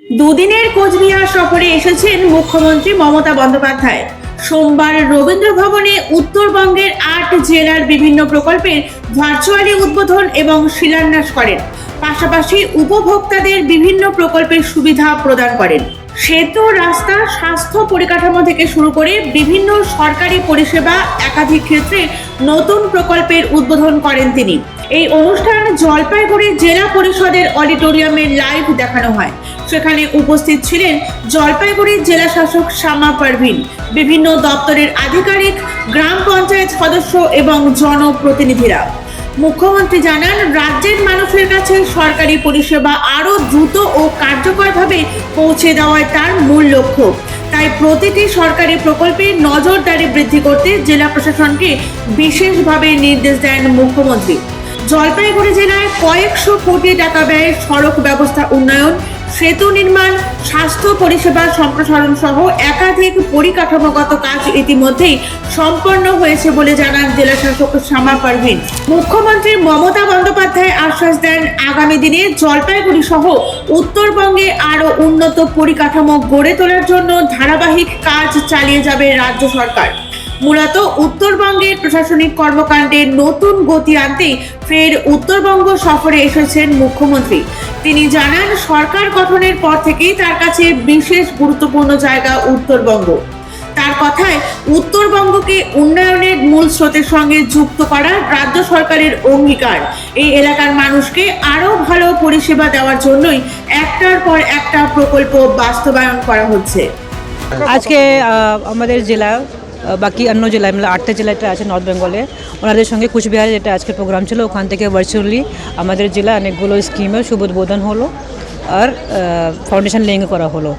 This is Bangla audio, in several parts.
দুদিনের কোচবিহার সফরে এসেছেন মুখ্যমন্ত্রী মমতা বন্দ্যোপাধ্যায়। সোমবার রবীন্দ্র ভবনে উত্তরবঙ্গের আট জেলার বিভিন্ন প্রকল্পের ভার্চুয়ালি উদ্বোধন এবং শিলান্যাস করেন। পাশাপাশি উপভোক্তাদের বিভিন্ন প্রকল্পের সুবিধা প্রদান করেন। সেতু, রাস্তা, স্বাস্থ্য পরিকাঠামো থেকে শুরু করে বিভিন্ন সরকারি পরিষেবা একাধিক ক্ষেত্রে নতুন প্রকল্পের উদ্বোধন করেন তিনি। এই অনুষ্ঠান জলপাইগুড়ি জেলা পরিষদের অডিটোরিয়ামে লাইভ দেখানো হয়। সেখানে উপস্থিত ছিলেন জলপাইগুড়ি জেলা শাসক শ্যামা পারভিন, বিভিন্ন দপ্তরের আধিকারিক, গ্রাম পঞ্চায়েত সদস্য এবং জনপ্রতিনিধিরা। মুখ্যমন্ত্রী জানান, রাজ্যের মানুষের কাছে সরকারি পরিষেবা আরও দ্রুত ও কার্যকরভাবে পৌঁছে দেওয়ায় তার মূল লক্ষ্য। তাই প্রতিটি সরকারি প্রকল্পে নজরদারি বৃদ্ধি করতে জেলা প্রশাসনকে বিশেষভাবে নির্দেশ দেন মুখ্যমন্ত্রী। জলপাইগুড়ি জেলায় কয়েকশো কোটি টাকা ব্যয়ে সড়ক ব্যবস্থা উন্নয়ন, সেতু নির্মাণ, স্বাস্থ্য পরিষেবা সম্প্রসারণ সহ একাধিক পরিকাঠামোগত কাজ ইতিমধ্যেই সম্পন্ন হয়েছে বলে জানান জেলা শাসক শ্যামা পারভিন। মুখ্যমন্ত্রী মমতা বন্দ্যোপাধ্যায় আশ্বাস দেন আগামী দিনে জলপাইগুড়ি সহ উত্তরবঙ্গে আরও উন্নত পরিকাঠামো গড়ে তোলার জন্য ধারাবাহিক কাজ চালিয়ে যাবে রাজ্য সরকার। মূলত উত্তরবঙ্গের প্রশাসনিক কর্মকাণ্ডে নতুন গতি আনতে ফের উত্তরবঙ্গ সফরে এসেছেন মুখ্যমন্ত্রী। তিনি জানান, সরকার গঠনের পর থেকেই তার কাছে বিশেষ গুরুত্বপূর্ণ জায়গা উত্তরবঙ্গ। তার কথায়, উত্তরবঙ্গকে উন্নয়নের মূল স্রোতের সঙ্গে যুক্ত করা রাজ্য সরকারের অঙ্গীকার। এই এলাকার মানুষকে আরও ভালো পরিষেবা দেওয়ার জন্যই একটার পর একটা প্রকল্প বাস্তবায়ন করা হচ্ছে। আজকে আমাদের জেলা বাকি অন্য জেলায় মানে আটটা জেলা যেটা আছে নর্থ বেঙ্গলে ওনাদের সঙ্গে কুচবিহারে যেটা আজকে প্রোগ্রাম ছিল, ওখান থেকে ভার্চুয়ালি আমাদের জেলা অনেকগুলো স্কিমের শুভ উদ্বোধন হলো আর ফাউন্ডেশন লেইং করা হলো।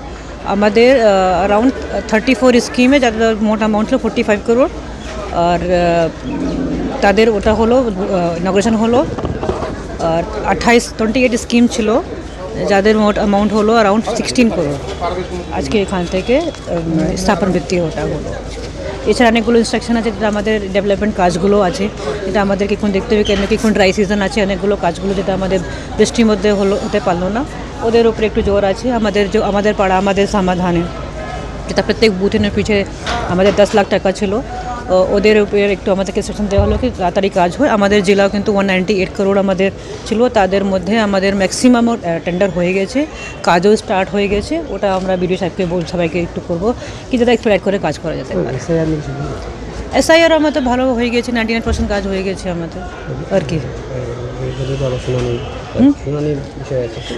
আমাদের অ্যারাউন্ড থার্টি ফোর স্কিমে যাদের মোট অ্যামাউন্ট ছিল ফোর্টি ফাইভ করোড় আর তাদের ওটা হলো ইনগ্রেশন হলো। আর আঠাইশ টোয়েন্টি এইট স্কিম ছিল, যাদের মোট অ্যামাউন্ট হলো অ্যারাউন্ড সিক্সটিন করোড় আজকে এখান থেকে স্থাপন ভিত্তি ওটা হলো। এছাড়া অনেকগুলো ইনস্ট্রাকশন আছে, যেটা আমাদের ডেভেলপমেন্ট কাজগুলো আছে। যেটা আমাদেরকে এখন দেখতে হবে কেন কি ড্রাই সিজন আছে, অনেকগুলো কাজগুলো যেটা আমাদের বৃষ্টির মধ্যে হলো, হতে পারল না। ওদের উপরে একটু জোর আছে, আমাদের যে, আমাদের পাড়া, আমাদের সমাধানে। যেটা প্রত্যেক বুথিনের পিছিয়ে আমাদের দশ লাখ টাকা ছিল। ওদের উপরে একটু আমাদেরকে সেকশন দেওয়া হলো কি তাড়াতাড়ি কাজ হয়। আমাদের জেলাও কিন্তু ওয়ান নাইনটি এইট করোড় আমাদের ছিল। তাদের মধ্যে আমাদের ম্যাক্সিমাম টেন্ডার হয়ে গেছে। কাজও স্টার্ট হয়ে গেছে। ওটা আমরা বিডিও সাহেবকে বল, সবাইকে একটু করব। কি যাতে একটু করে কাজ করা যেতে পারে। এসআইআর আমাদের ভালো হয়ে গেছে নাইনটি নাইন পার্সেন্ট কাজ হয়ে গেছে আমাদের আর কি।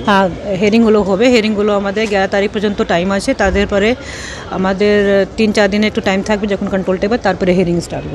হ্যাঁ হেয়ারিংগুলো হবে হেয়ারিংগুলো আমাদের এগারো তারিখ পর্যন্ত টাইম আছে তাদের পরে আমাদের তিন চার দিনে একটু টাইম থাকবে যখন কন্ট্রোল টেবে তারপরে হেয়ারিং স্টার্টগুলো